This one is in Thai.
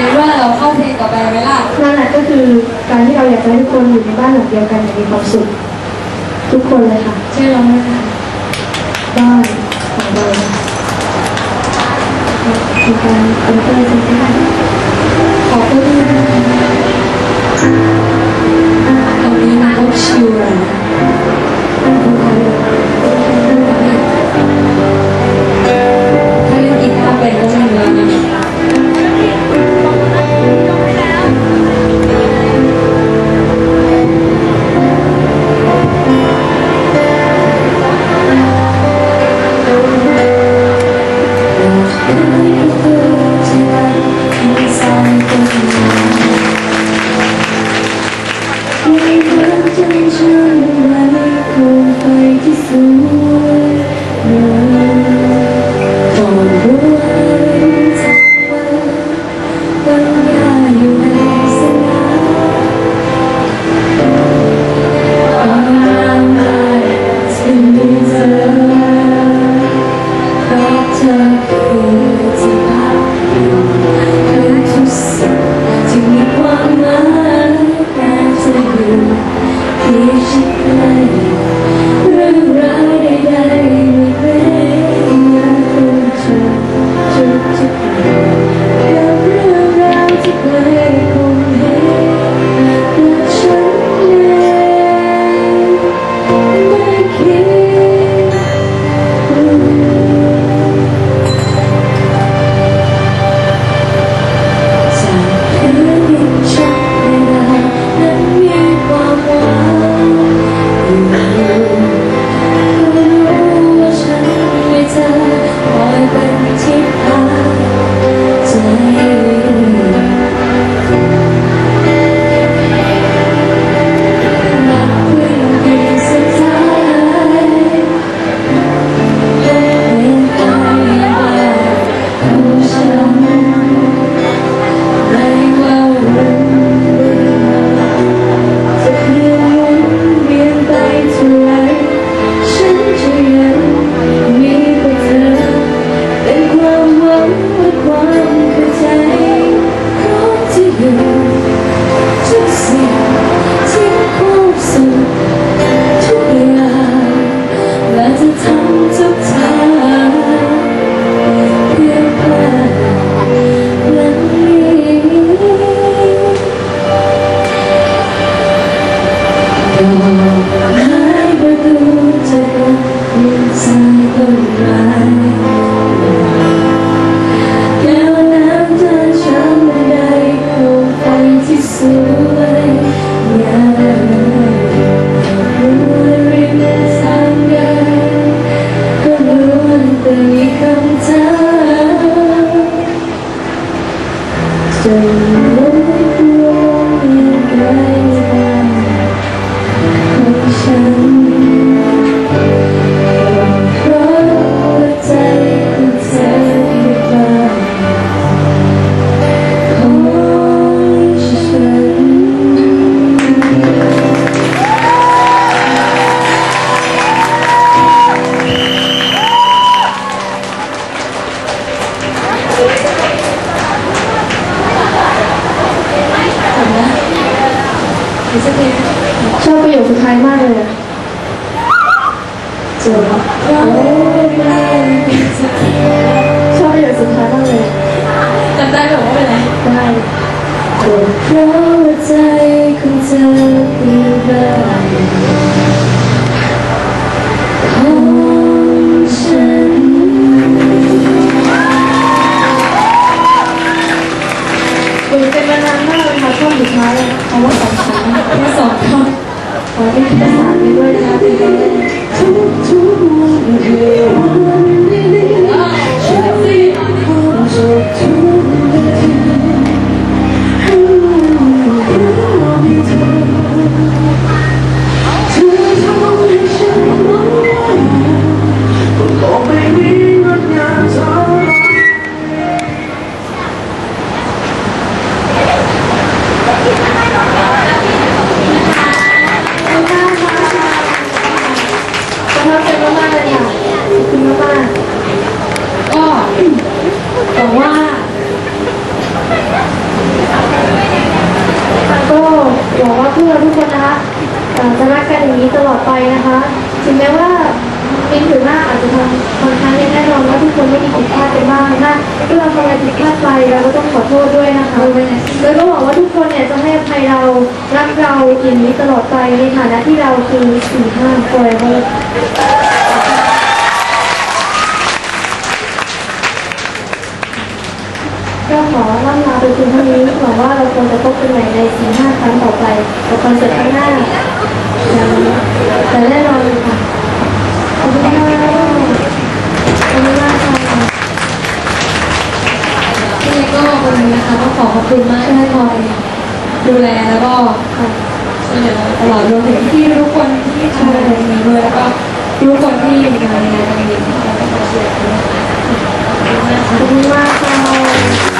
หรือว่าเราเข้าเพลงต่อไปไหมล่ะนั่นแหละก็คือการที่เราอยากจะให้ทุกคนอยู่ในบ้านหลังเดียวกันอย่างมีความสุขทุกคนเลยค่ะช่วยราไหมนค่ะบ้านของเรามีการเป็นเพื่อนกันได้ขอบคุณตรงนี้มันก็ชิวเลย you. 爱你吧，我想。 ชอบประโยคสุดท้ายมากเลยจบชอบประโยคสุดท้ายมากเลยจำได้หรือว่าเป็นไรได้เพราะใจของเธอานมากเลยค่ะช่วงสุดท้ายเอาว่าสองครั้งแค่สองครั้งขอเป็นภาษาไปด้วยนะคะทุกทุกวันคือวันนี้ แต่ว่าก็บอกว่าเพื่อนทุกคนนะคะจะรักกันอย่างนี้ตลอดไปนะคะถึงแม้ว่ามินถือว่าอาจจะทำบางครั้งแน่นอนว่าทุกคนไม่มีผิดพลาดไปบ้างนะถ้าเราทำอะไรผิดพลาดไปเราก็ต้องขอโทษด้วยนะคะแล้วก็หวังว่าทุกคนเนี่ยจะให้อภัยเรารักเราอย่างนี้ตลอดไปในฐานะที่เราคือสี่ห้าคน ก็ขอล่ำลาไปเพียงเท่านี้หวังว่าเราคงจะพบกันใหม่ในสี่ห้าครั้งต่อไปกับคอนเสิร์ตครั้งหน้าแต่แน่นอนค่ะขอบคุณค่ะขอบคุณมากค่ะที่นี่ก็วันนี้นะคะต้องขอขอบคุณมากที่ให้คอยดูแลแล้วก็ช่วยเหลือตลอดรวมถึงที่ทุกคนที่ทำงานในนี้ด้วยแล้วก็ทุกคนที่อยู่ในงานในนี้ขอบคุณมากค่ะ